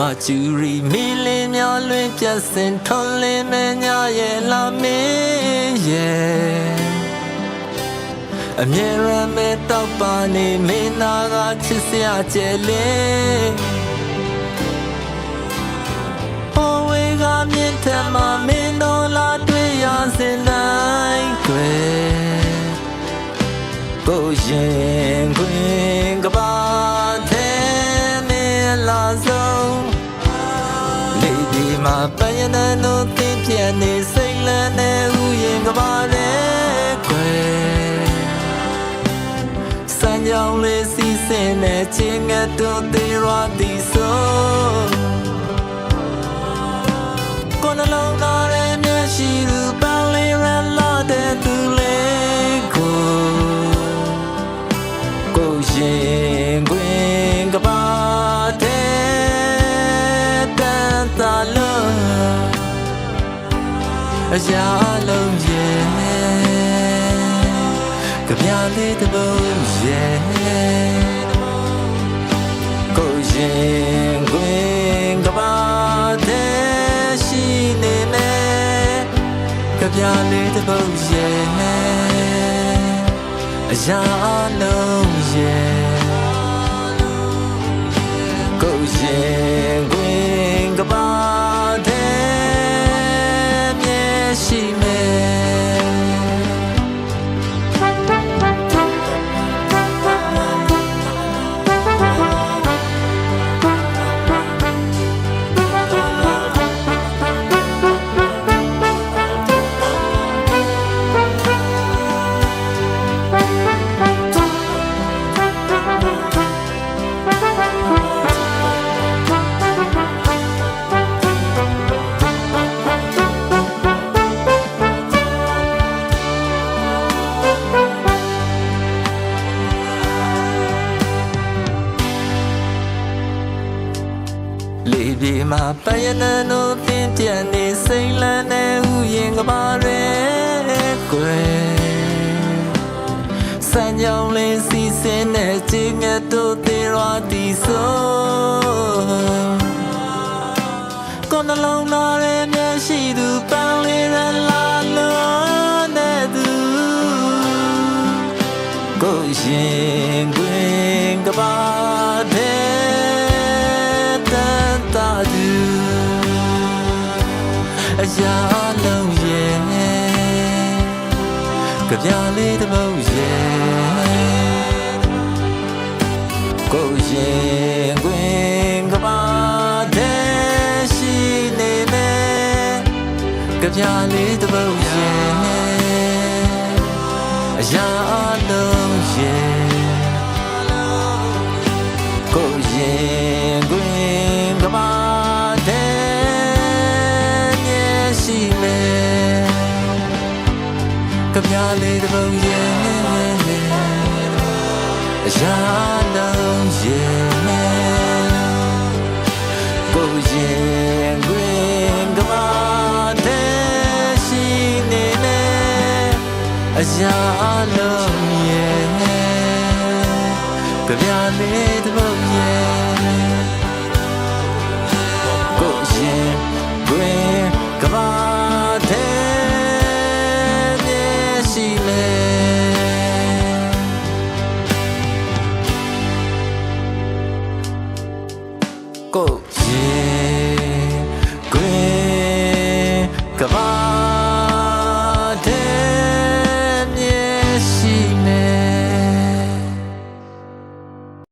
မချူရီမီလင်းမျောလွင်ပြတ်စင်ထွန်လင်းမညာရဲ့လာမင်းရဲ့အမြဲရမဲတော့ပါနေမင်းနာကချစ်စရာကျဲလေးဟိုဝေကမြင့်ထမမင်းတို့လာတွေ့ရစင်တိုင်းကွယ်ကို င်နေချင်းငတ်တို့သေးရသည်ဆိုကိုယ်နှလုံးသားရဲ့မျက်ရှိသူပန်းလေးရလာတဲ့သူလေးကိုကိုရင်ခွင်ကပါတဲ့တန်တာလုံးအရာလုံးရဲ့ကြပြလေးတစ်ပုတ်ရဲ့ ပြလေးတစ်ပုတ်ရဲ့အရာလုံးရဲ့ကိုရ လေပြေမှာပယနန်တို့သင်ပြတ်နေစိတ်လန်းနေဥယင်ကပါရဲကွယ်စံကြောင်လေးစီစင်းနဲ့ချင်းငတ်တို့သေးရသည်ဆိုကိုယ်နှလုံးသားရဲ့မျက်ရှိသူပန်းလေးရလာလို့တဲ့သူကိုရင်ခွင်ကပါ ရာလုံးရဲ့ကြပြလေးတစ်ပုတ်ရဲ့ကိုရင်ခွင်ကပါတဲ့ရှိနေမယ်ကြပြလေးတစ်ပုတ်ရဲ့အရာ ကြပြလေးတစ်ပုတ်ရဲ့အရာလုံးရဲ့ကိုရင်ခွင်ကပါတဲ့ရှိနေမယ်အရာလုံးရဲ့ကြပြလေးတစ်ပုတ်ရဲ့ မယ်ကိုရင်